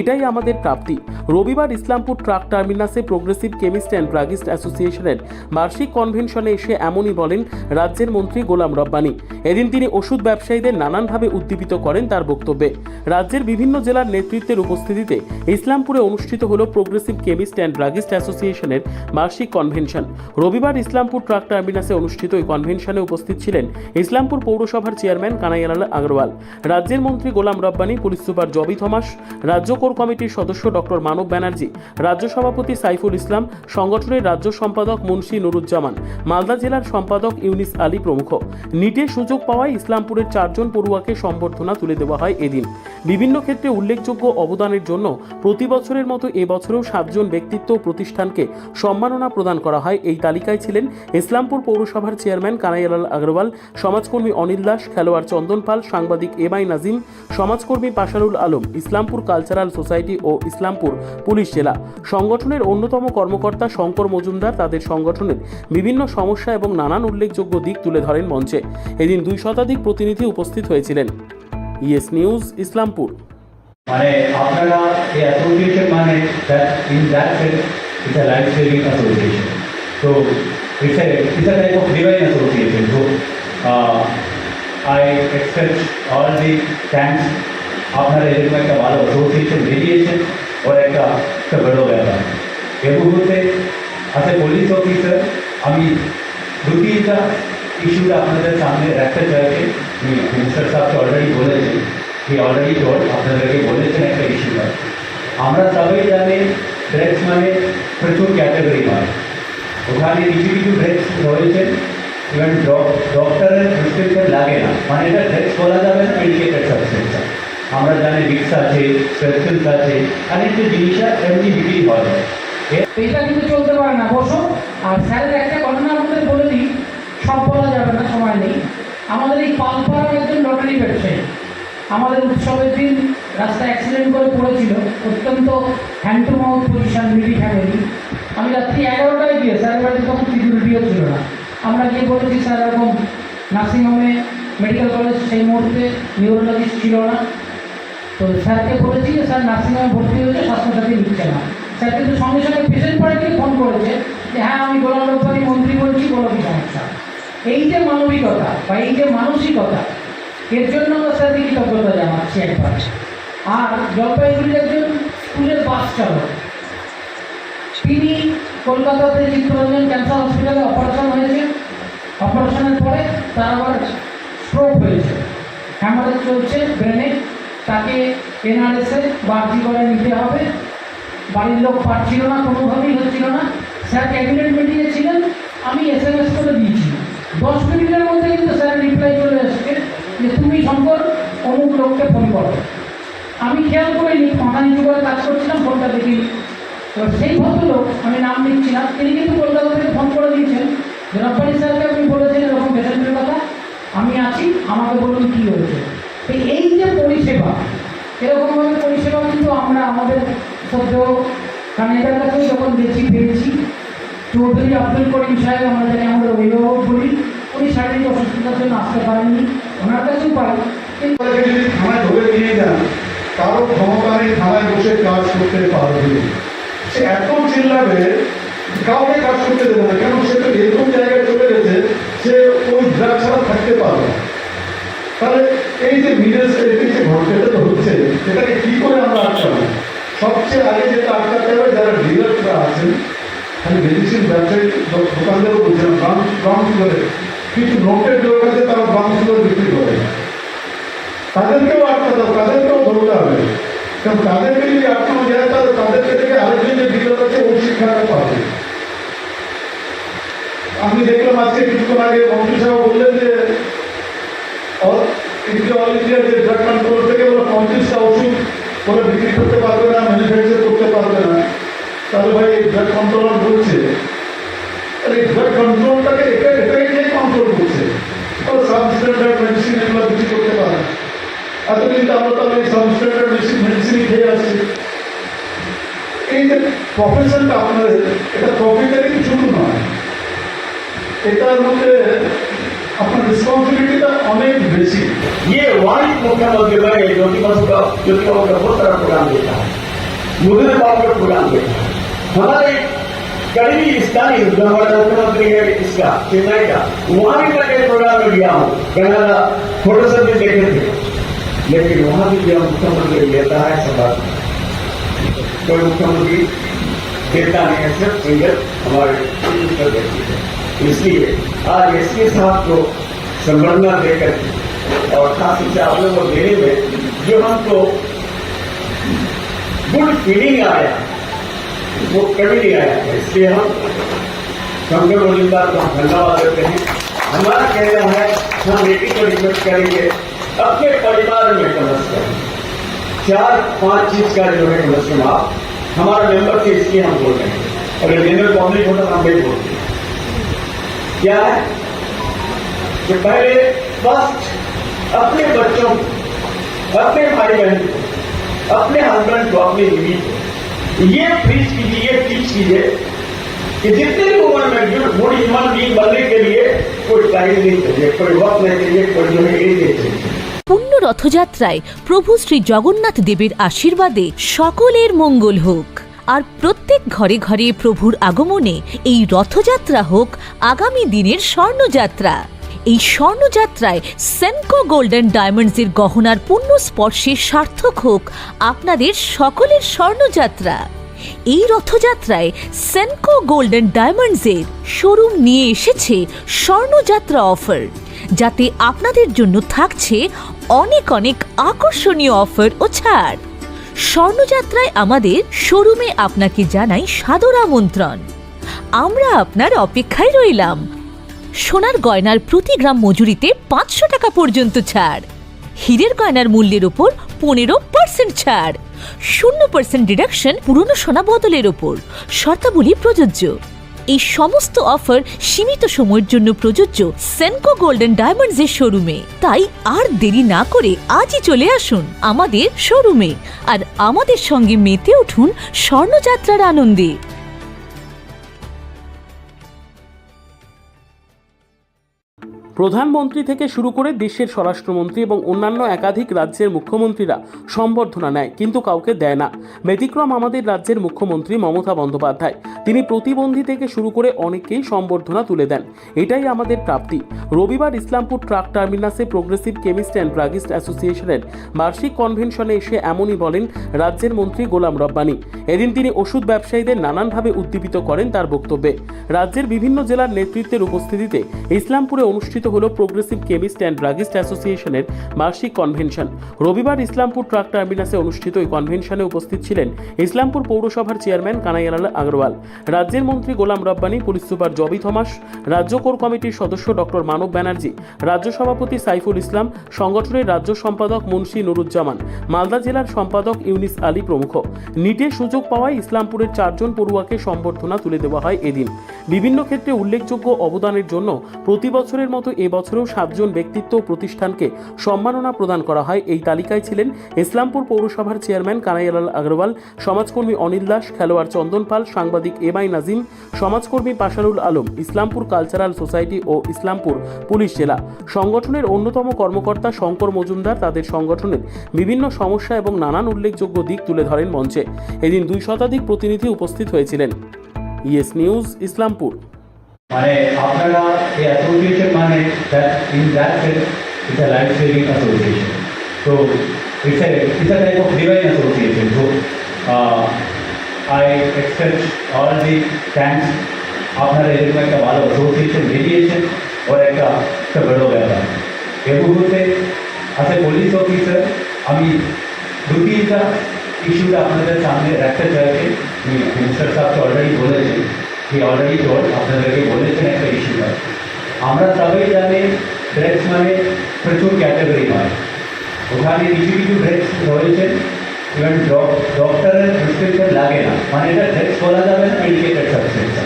এটাই আমাদের প্রাপ্তি। রবিবার ইসলামপুর ট্রাক টার্মিনাসে প্রোগ্রেসিভ কেমিস্ট অ্যান্ড ড্রাগিস্ট অ্যাসোসিয়েশনের বার্ষিক কনভেনশনে এসে এমনই বলেন রাজ্যের মন্ত্রী গোলাম রব্বানি। এদিন তিনি ওষুধ ব্যবসায়ীদের নানানভাবে উদ্দীপিত করেন তার বক্তব্যে। রাজ্যের বিভিন্ন জেলার নেতৃত্বের উপস্থিতিতে ইসলামপুরে অনুষ্ঠিত হল প্রোগ্রেসিভ কেমিস্ট অ্যান্ড ড্রাগিস্ট অ্যাসোসিয়েশনের বার্ষিক কনভেনশন। রবিবার ইসলামপুর ট্রাক টার্মিনাসে অনুষ্ঠিত এই কনভেনশনে উপস্থিত ছিলেন ইসলামপুর পৌরসভার চেয়ারম্যান কানাইয়ালাল আগরওয়াল। রাজ্যের মন্ত্রী গোলাম রব্বানি, পুলিশ সুপার জবি থমাস, রাজ্য কোর কমিটির সদস্য ডক্টর মানব ব্যানার্জি, রাজ্য সভাপতি সাইফুল ইসলাম, সংগঠনের রাজ্য সম্পাদক মুন্সি নুরুজ্জামান, মালদা জেলার সম্পাদক ইউনিস আলী প্রমুখ। নিটে সুযোগ পাওয়ায় ইসলামপুরের চারজন পড়ুয়াকে সম্বর্ধনা তুলে দেওয়া হয় এদিন। বিভিন্ন ক্ষেত্রে উল্লেখযোগ্য অবদানের জন্য প্রতি বছরের মতো এবছরেও সাতজন ব্যক্তিত্ব প্রতিষ্ঠানকে সম্মাননা প্রদান করা হয়। এই তালিকায় ছিলেন ইসলামপুর পৌরসভার চেয়ারম্যান কানাইয়ালাল আগরওয়াল, সমাজকর্মী অনিল দাস, খেলোয়াড় চন্দন পাল, সাংবাদিক এম আই নাজিম, সমাজকর্মী পাশারুল আলম, ইসলামপুর কালচারাল সোসাইটি ও ইসলামপুর পুলিশ জেলা। সংগঠনের অন্যতম কর্মকর্তা শঙ্কর মজুমদার তাদের সংগঠনের বিভিন্ন সমস্যা এবং নানান উল্লেখযোগ্য দিক তুলে ধরেন মঞ্চে। এদিন দুই শতাধিক প্রতিনিধি উপস্থিত হয়েছিলেন। Yes news, Islampur. মানে আপনারা এই অ্যাসোসিয়েশন মানে তো অ্যাসোসিয়েশন আই অল দি আপনারা এরকম একটা ভালো অ্যাসোসিয়েশন বেরিয়েছেন ওর একটা একটা বড় ব্যাপার এ মুহূর্তে আজ এ পুলিশ অফিসার আমি দু তিনটা ইস্যুটা আপনাদের সামনে রাখতে চাইছি মিনিস্টার সাহেবকে অলরেডি বলেছি he already told আপনাদেরকে বলেছেন একটা ইস্যু আছে আমরা সবাই জানি ড্রেস মানে প্রচুর ক্যাটাগরি হয় ওখানে কিছু কিছু ড্রেস রয়েছে ইভেন ডক্টরের প্রেসক্রিপশন লাগে না মানে এটা ড্রেস বলা যাবে না মেডিকেটেড সাবস্টেন্স আমরা জানি ভিক্স আছে প্রেসক্রিপশন আছে অনেকটা জিনিসটা এমনি বিক্রি হয়। এটা কিন্তু চলতে পারে না, বসো। আর স্যারের একটা ঘটনা আপনাদের বলে দিই, সব বলা যাবে না, সময় নেই। আমাদের এই পালপাড়ার একজন লটারি ব্যবসায়ী, আমাদের উৎসবের দিন রাস্তায় অ্যাক্সিডেন্ট করে পড়েছিল, অত্যন্ত হ্যান্ড টু মাউথ পজিশন মিডি ফ্যামিলি আমি রাত্রি এগারোটায় গিয়ে, স্যারের বাড়িতে তখন সিকিউরিটিও ছিল না। আমরা গিয়ে বলেছি, স্যার, এরকম নার্সিংহোমে মেডিকেল কলেজ সেই মুহূর্তে নিউরোলজিস্ট ছিল না। তো স্যারকে বলেছি স্যার নার্সিংহোমে ভর্তি হয়েছে স্বাস্থ্যসাথী নিচ্ছে না। স্যার কিন্তু সঙ্গে সঙ্গে পেশেন্ট পার্টিকে ফোন করেছে যে হ্যাঁ আমি গোলাম রব্বানি মন্ত্রী বলছি, বলো কি সমস্যা? এই যে মানবিকতা বা এই যে মানসিকতা, এর জন্য আমরা স্যারকে কৃতজ্ঞতা জানাচ্ছি একবার। আর জলপাইগুড়ির একজন স্কুলের বাস চালক, তিনি কলকাতাতে চিত্তরঞ্জন ক্যান্সার হসপিটালে অপারেশন হয়েছে। অপারেশনের পরে তার আবার স্ট্রোক হয়েছে। হ্যামারেজ চলছে ব্রেনে তাকে এনআরএসে বাড়তি করে নিতে হবে। বাড়ির লোক পারছিল না, কোনোভাবেই হচ্ছিল না। স্যার, ক্যাবিনেট মিটিংয়ে ছিলেন, আমি এস এম এস করে দিয়েছি। দশ মিনিটের মধ্যে কিন্তু স্যার রিপ্লাই চলে এসছে যে, তুমি শঙ্কর, অমুক লোককে ফোন করো। আমি খেয়াল করিনি মাথা নিচু করে কাজ করছিলাম ফোনটা দেখি এবার সেই ভদ্রলোক, আমি নাম নিচ্ছি না তিনি কিন্তু কলকাতা থেকে ফোন করে দিয়েছেন যে রব্বানি স্যারকে আপনি বলেছেন এরকম পেশেন্টের কথা, আমি আছি, আমাকে বলুন কী হয়েছে? এই যে পরিষেবা। এরকমভাবে পরিষেবা কিন্তু আমরা আমাদের সদ্য কানেদার কাছেও যখন বেশি পেয়েছি। চৌধুরী আব্দুল করিম সাহেব আমরা আমাদের অভিভাবক বলি, উনি শারীরিক অসুস্থতার জন্য আসতে পারেননি, ওনার কাছেও পাই যদি থানায় ধরে নিয়ে যান কারও ক্ষমতা নেই থানায় বসে কাজ করতে পারবে। সে এত চিল্লাবে, কাউকে কাজ করতে দেবে না, কেন সে তো এরকম জায়গায় চলে গেছে সে ওই ড্রাগ ছাড়া থাকতে পারবে। তাহলে এই যে মিডল স্টেটে যে ঘটনাটা হচ্ছে এটাকে কি করে আমরা আটকাবো? সবচেয়ে আগে যেটা আটকাতে হবে, যারা ডিলাররা আছেন খালি মেডিসিন ব্যবসায়ী দোকানদারও বলছেন ব্রাউন ব্রাউন ফ্লোরে কিছু নোটের লোক আছে, তারা ব্রাউন ফ্লোর বিক্রি করে। তাদেরকেও আটকাতে হবে, তাদেরকেও ধরতে হবে। কারণ তাদেরকে যদি আটকানো যায়, তাহলে তাদেরকে থেকে আরেকজন যে ডিলার আছে ওই শিক্ষাটা পাবে। আমি দেখলাম আজকে কিছুক্ষণ আগে মন্ত্রী সাহেব বললেন যে ইন্ডিয়া অল যে ড্রাগ কন্ট্রোল থেকে ওরা পঞ্চাশটা ওষুধ ওরা বিক্রি করতে পারবে না করতে পারবে না। তাহলে ভাই এই ড্রাগ কন্ট্রোলার বলছে। তাহলে এই ড্রাগ কন্ট্রোলটাকে এটা এটাকে কন্ট্রোল করছে। ও সাবস্ট্যান্ডার্ড মেডিসিন এগুলো বিক্রি করতে পারে। এতদিন তো আমরা তাহলে এই সাবস্ট্যান্ডার্ড মেডিসিন মেডিসিনই খেয়ে আসছি। এই যে প্রফেশনটা আপনাদের, এটা প্রফিটারি শুধু নয়। এটার মধ্যে আপনার রেসপন্সিবিলিটিটা অনেক বেশি ये वाणिज्य मुख्यमंत्री बने ज्योति बसु का ज्योति बाबू का बहुत सारा प्रोग्राम देखा है मुद्दे बाबू का प्रोग्राम देखा है हमारे करीबी स्थानीय जो हमारा मुख्यमंत्री है इसका चेन्नई का वहां भी मैं कई प्रोग्राम में गया हूँ कनाडा फोटो सब भी देखे थे लेकिन वहां भी जब मुख्यमंत्री लेता है सब बात कोई मुख्यमंत्री देता नहीं है सिर्फ सिंगल हमारे मिनिस्टर देती है इसलिए आज एसपी साहब को संवर्धना देकर और खास से आप लोगों को देने में जो हमको गुड फीलिंग आया, वो कभी नहीं आया। इसलिए हम शंकर मोलिंदार को हम धन्यवाद देते हैं। हमारा कहना है, हम बेटी को रिक्वेस्ट करेंगे, अपने परिवार में कम अज कम चार, पाँच चीज़ का जो है कम से कम आप, हमारा मेंबर थे इसलिए हम बोल रहे हैं। अगर जनरल पब्लिक होता हम नहीं बोलते क्या है कि पहले फर्स्ट अपने बच्चों को अपने भाई बहन को अपने हस्बैंड को अपनी बीवी को ये प्रीच कीजिए ये टीच कीजिए कि जितने भी उम्र में जो बूढ़ी ह्यूमन बींग बनने के लिए कोई टाइम नहीं चाहिए कोई वक्त नहीं चाहिए कोई जो है एज नहीं चाहिए পুণ্য রথযাত্রায় প্রভু শ্রী জগন্নাথ দেবের আশীর্বাদে সকলের মঙ্গল হোক আর প্রত্যেক ঘরে ঘরে প্রভুর আগমনে এই রথযাত্রা হোক আগামী দিনের স্বর্ণযাত্রা। এই স্বর্ণযাত্রায় সেনকো গোল্ডেন ডায়মন্ডসের গহনার পুণ্য স্পর্শে সার্থক হোক আপনাদের সকলের স্বর্ণযাত্রা। এই রথযাত্রায় সেনকো গোল্ডেন ডায়মন্ডসের শোরুম নিয়ে এসেছে স্বর্ণযাত্রা অফার, যাতে আপনাদের জন্য থাকছে অনেক অনেক আকর্ষণীয় অফার ও ছাড়। স্বর্ণযাত্রায় আমাদের শোরুমে আপনাকে জানাই সাদর আমন্ত্রণ। আমরা আপনার অপেক্ষায় রইলাম। সোনার গয়নার প্রতি গ্রাম মজুরিতে পাঁচশো টাকা পর্যন্ত ছাড়। হীরের গয়নার মূল্যের ওপর পনেরো পার্সেন্ট ছাড়। শূন্য পার্সেন্ট ডিডাকশন পুরনো সোনা বদলের ওপর। শর্তাবলী প্রযোজ্য। এই সমস্ত অফার সীমিত সময়ের জন্য প্রযোজ্য সেনকো গোল্ডেন ডায়মন্ডস এর শোরুমে তাই আর দেরি না করে আজই চলে আসুন আমাদের শোরুমে আর আমাদের সঙ্গে মেতে উঠুন স্বর্ণযাত্রার আনন্দে। প্রধানমন্ত্রী থেকে শুরু করে দেশের স্বরাষ্ট্রমন্ত্রী এবং অন্যান্য একাধিক রাজ্যের মুখ্যমন্ত্রীরা সম্বর্ধনা নেয়, কিন্তু কাউকে দেয় না। ব্যতিক্রম আমাদের রাজ্যের মুখ্যমন্ত্রী মমতা বন্দ্যোপাধ্যায়। তিনি প্রতিবন্ধী থেকে শুরু করে অনেককেই সম্বর্ধনা তুলে দেন। এটাই আমাদের প্রাপ্তি। রবিবার ইসলামপুর ট্রাক টার্মিনাসে প্রোগ্রেসিভ কেমিস্ট অ্যান্ড ড্রাগিস্ট অ্যাসোসিয়েশনের বার্ষিক কনভেনশনে এসে এমনই বলেন রাজ্যের মন্ত্রী গোলাম রব্বানি। এদিন তিনি ওষুধ ব্যবসায়ীদের নানানভাবে উদ্দীপিত করেন তার বক্তব্যে। রাজ্যের বিভিন্ন জেলার নেতৃত্বের উপস্থিতিতে ইসলামপুরে অনুষ্ঠিত হল প্রোগ্রেসিভ কেমিস্ট অ্যান্ড ড্রাগিস্ট অ্যাসোসিয়েশনের বার্ষিক কনভেনশন রবিবার ইসলামপুর ট্রাক টার্মিনাসে অনুষ্ঠিত ওই কনভেনশনে উপস্থিত ছিলেন ইসলামপুর পৌরসভার চেয়ারম্যান কানাইয়ালাল আগরওয়াল। রাজ্যের মন্ত্রী গোলাম রব্বানি, পুলিশ সুপার জবি থমাস, রাজ্য কোর কমিটির সদস্য ডক্টর মানব ব্যানার্জি, রাজ্য সভাপতি সাইফুল ইসলাম, সংগঠনের রাজ্য সম্পাদক মুন্সি নুরুজ্জামান, মালদা জেলার সম্পাদক ইউনিস আলী প্রমুখ। নিটের সুযোগ পাওয়ায় ইসলামপুরের চারজন পড়ুয়াকে সম্বর্ধনা তুলে দেওয়া হয় এদিন। বিভিন্ন ক্ষেত্রে উল্লেখযোগ্য অবদানের জন্য প্রতি বছরের মতো এবছরেও সাতজন ব্যক্তিত্ব প্রতিষ্ঠানকে সম্মাননা প্রদান করা হয়। এই তালিকায় ছিলেন ইসলামপুর পৌরসভার চেয়ারম্যান কানাইয়ালাল আগরওয়াল, সমাজকর্মী অনিল দাস, খেলোয়াড় চন্দন পাল, সাংবাদিক এম আই নাজিম, সমাজকর্মী পাশারুল আলম, ইসলামপুর কালচারাল সোসাইটি ও ইসলামপুর পুলিশ জেলা। সংগঠনের অন্যতম কর্মকর্তা শঙ্কর মজুমদার তাদের সংগঠনের বিভিন্ন সমস্যা এবং নানান উল্লেখযোগ্য দিক তুলে ধরেন মঞ্চে। এদিন দুই শতাধিক প্রতিনিধি উপস্থিত হয়েছিলেন। Yes news, Islampur. মানে আপনারা এই অ্যাসোসিয়েশন মানে that in that sense it's a life saving association তো it's a it's a type of divine association so I express all the thanks আপনারা এরকম একটা ভালো অ্যাসোসিয়েশন বেরিয়েছেন ওর একটা একটা বড় ব্যাপার এ মুহূর্তে অ্যাজ এ পুলিশ অফিসার আমি দু তিনটা ইস্যুটা আপনাদের সামনে রাখতে চাইছি মিনিস্টার সাহেবকে অলরেডি বলেছেন কি অলরেডি টোল আপনাদেরকে বলেছেন একটা ইস্যু আছে আমরা সবাই জানি ড্রেস মানে প্রচুর ক্যাটাগরি হয়। ওখানে কিছু কিছু ড্রেস রয়েছে ইভেন ডক্টরের প্রেসক্রিপশন লাগে না। মানে এটা ড্রেস বলা যাবে না মেডিকেটেড সাবস্টেন্স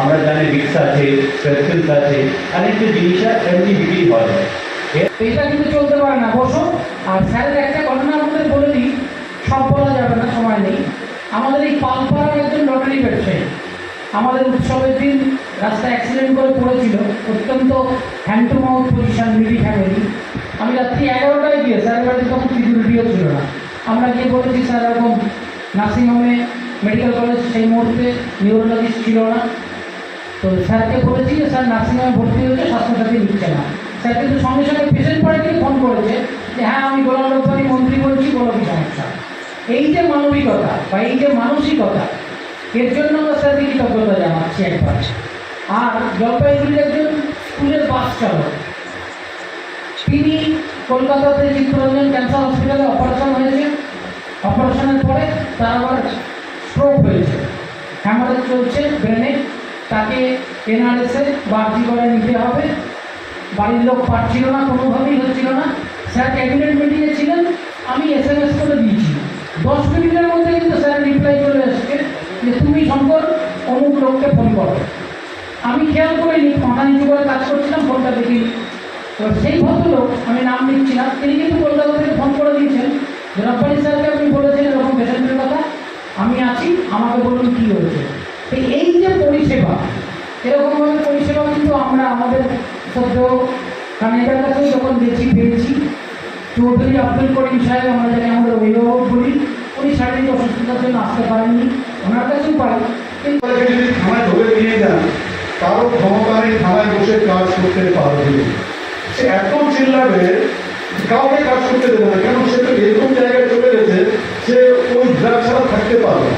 আমরা জানি রিক্স আছে প্রেসক্রিপশন আছে অনেকটা জিনিস এমনি বিক্রি হয়। এটা কিন্তু চলতে পারে না। বসো, আর স্যারের একটা ঘটনা আমাদের বলে দিই, সব বলা যাবে না, সময় নেই। আমাদের এই পালপাড়ার একজন লটারি আমাদের উৎসবের দিন রাস্তা অ্যাক্সিডেন্ট করে পড়েছিল। অত্যন্ত হ্যান্ড টু মাউথ পজিশন মিডি ফ্যামিলি আমি রাত্রি এগারোটায় গিয়ে স্যারের বাড়িতে তখন সিকিউরিটিও ছিল না। আমরা গিয়ে বলেছি, স্যার, এরকম নার্সিংহোমে মেডিকেল কলেজ সেই মুহূর্তে নিউরোলজিস্ট ছিল না। তো স্যারকে বলেছি যে, স্যার নার্সিংহোমে ভর্তি হয়েছে, স্বাস্থ্যসাথী নিচ্ছে না। স্যার কিন্তু সঙ্গে সঙ্গে পেশেন্ট গিয়ে ফোন করেছে যে হ্যাঁ আমি গোলাম রব্বানি মন্ত্রী বলছি, বলো কি সমস্যা? এই যে মানবিকতা বা এই যে মানসিকতা এর জন্য আমরা স্যারকে কৃতজ্ঞতা জানাচ্ছি একবার। আর জলপাইগুড়ির একজন স্কুলের বাস চালক। তিনি কলকাতাতে চিত্তরঞ্জন ক্যান্সার হসপিটালে অপারেশন হয়েছে। অপারেশনের পরে তার আবার স্ট্রোক হয়েছে। হ্যামারেজ চলছে ব্রেনে। তাকে এনআরএসে বাড়তি করে নিতে হবে। বাড়ির লোক পারছিল না, কোনোভাবেই হচ্ছিল না। স্যার ক্যাবিনেট মিটিংয়ে ছিলেন। আমি এস এম এস করে দিয়েছি। দশ মিনিটের মধ্যে কিন্তু স্যার রিপ্লাই চলে এসছে। যে তুমি শঙ্কর অমুক লোককে ফোন করো। আমি খেয়াল করিনি নিচু করে কাজ করছিলাম, ফোনটা দেখি এবার সেই ভদ্রলোক, আমি নাম নিচ্ছি না, তিনি কিন্তু কলকাতা থেকে ফোন করে দিয়েছেন। রব্বানি স্যারকে আপনি বলেছেন এরকম পেশেন্টের কথা। আমি আছি, আমাকে বলুন কী হয়েছে। এই যে পরিষেবা, এরকমভাবে পরিষেবা কিন্তু আমরা আমাদের সদ্য কানেকার কাছেও যখন গেছি, পেয়েছি। চৌধুরী আব্দুল করিম সাহেব আমরা যাকে আমাদের অভিভাবক বলি, উনি শারীরিক অসুস্থতার জন্য আসতে পারেননি। ওনার কাছেও পাই। যদি থানায় ধরে নিয়ে যান। কারও ক্ষমতা নেই থানায় বসে কাজ করতে পারবে সে এত চিল্লাবে, কাউকে কাজ করতে দেবে না। কেন? সে তো এরকম জায়গায় চলে গেছে সে ওই ড্রাগ ছাড়া থাকতে পারবে।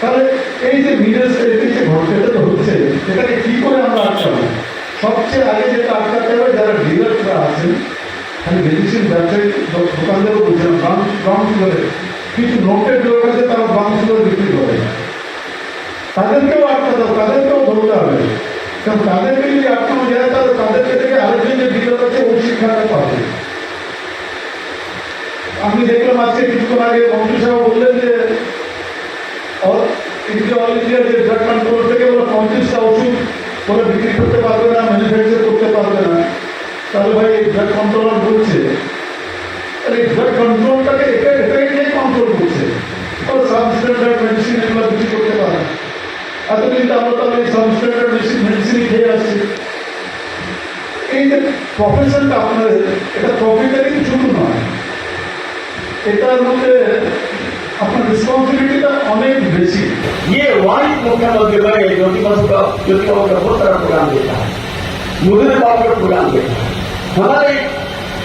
তাহলে এই যে মিডল এই যে ঘটনাটা হচ্ছে এটাকে কি করে আমরা আটকাবো? সবচেয়ে আগে যেটা আটকাতে হবে, যারা ডিলাররা আছেন, আমি মেডিসিন ব্যবসায়ী দোকানদারও বলছিলাম ব্রাউন ব্রাউন সুগারে কিছু নোটের লোক আছে, তারা ব্রাউন বিক্রি করে তাদেরকেও আটকাতে হবে তাদেরকেও ধরতে হবে। কারণ তাদেরকে যদি আটকানো যায়, তাহলে তাদেরকে থেকে আরেকজন যে আছে ওই শিক্ষাটা পাবে। আমি দেখলাম আজকে কিছুক্ষণ আগে মন্ত্রী সাহেব বললেন যে ইন্ডিয়া কন্ট্রোল থেকে ওরা পঞ্চাশটা ওষুধ করে বিক্রি করতে পারবে না করতে পারবে না। তাহলে ভাই, এই ড্রাগ কন্ট্রোলার বলছে। তাহলে কন্ট্রোলটাকে এটা এটাকে কন্ট্রোল করছে। ওরা সাবস্ট্যান্ডার্ড এতদিন তো আমরা তাহলে সাবস্ট্যান্ডার্ড মেডিসিন মেডিসিনই খেয়ে আসছি এই যে প্রফেশনটা আপনাদের এটা প্রফিটারি শুধু নয় এটার মধ্যে আপনার রেসপন্সিবিলিটিটা অনেক বেশি ये वाणिज्य मुख्यमंत्री बने ज्योति बसु का ज्योति बाबू का बहुत सारा प्रोग्राम देता है मुद्दे बाबू का प्रोग्राम देता है हमारे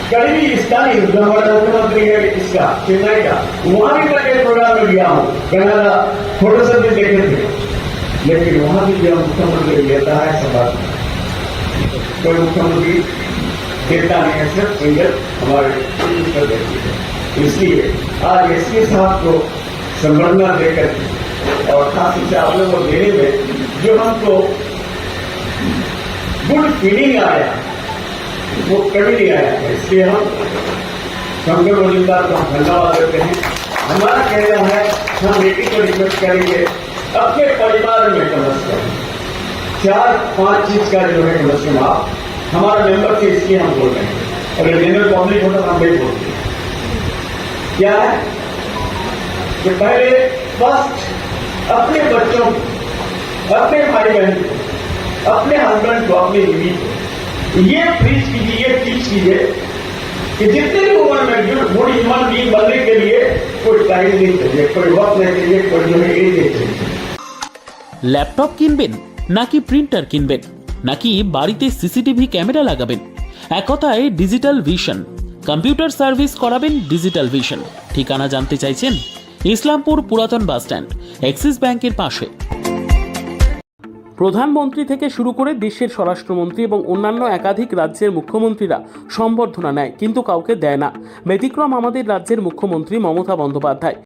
करीबी स्थानीय जो हमारा मुख्यमंत्री है इसका चेन्नई का वहां भी मैं एक प्रोग्राम में गया हूँ कनाडा फोटो सब भी देखे थे लेकिन वहाँ भी जो मुख्यमंत्री लेता है सभा कोई मुख्यमंत्री देता नहीं है, सिर्फ़ सिंगल हमारे इसलिए आज एसपी साहब को संबर्धना देकर और खास से आप लोगों को देने में जो हमको गुड फीलिंग आया, वो कभी नहीं आया इसलिए हम शंकर मजुमदार को धन्यवाद देते हैं। हमारा कहना है, हम बेटी को रिक्वेस्ट करेंगे अपने परिवार में कम से कम चार, पाँच चीज़ का जो है कम से कम आप। हमारा मेंबर थे इसलिए हम बोल रहे हैं। अगर जनरल पब्लिक होता तो हम नहीं बोलते। क्या है? कि पहले फ़र्स्ट अपने बच्चों को, अपने भाई बहन को, अपने हस्बैंड को, अपनी बीवी को, ये प्रीच कीजिए, ये टीच कीजिए कि जितने भी उम्र में बूढ़ी ह्यूमन बींग बनने के लिए कोई टाइम नहीं चाहिए, कोई वक्त नहीं चाहिए, कोई जो है एज नहीं चाहिए। ল্যাপটপ কিনবেন নাকি প্রিন্টার কিনবেন? নাকি বাড়িতে সিসিটিভি ক্যামেরা লাগাবেন? এক কথায় ডিজিটাল ভিশন। কম্পিউটার সার্ভিস করাবেন ডিজিটাল ভিশন। ঠিকানা জানতে চাইছেন ইসলামপুর পুরাতন বাস স্ট্যান্ড এক্সিস ব্যাংকের পাশে। প্রধানমন্ত্রী থেকে শুরু করে দেশের স্বরাষ্ট্রমন্ত্রী এবং অন্যান্য একাধিক রাজ্যের মুখ্যমন্ত্রীরা সম্বর্ধনা নেয়, কিন্তু কাউকে দেয় না। ব্যতিক্রম আমাদের রাজ্যের মুখ্যমন্ত্রী মমতা বন্দ্যোপাধ্যায়।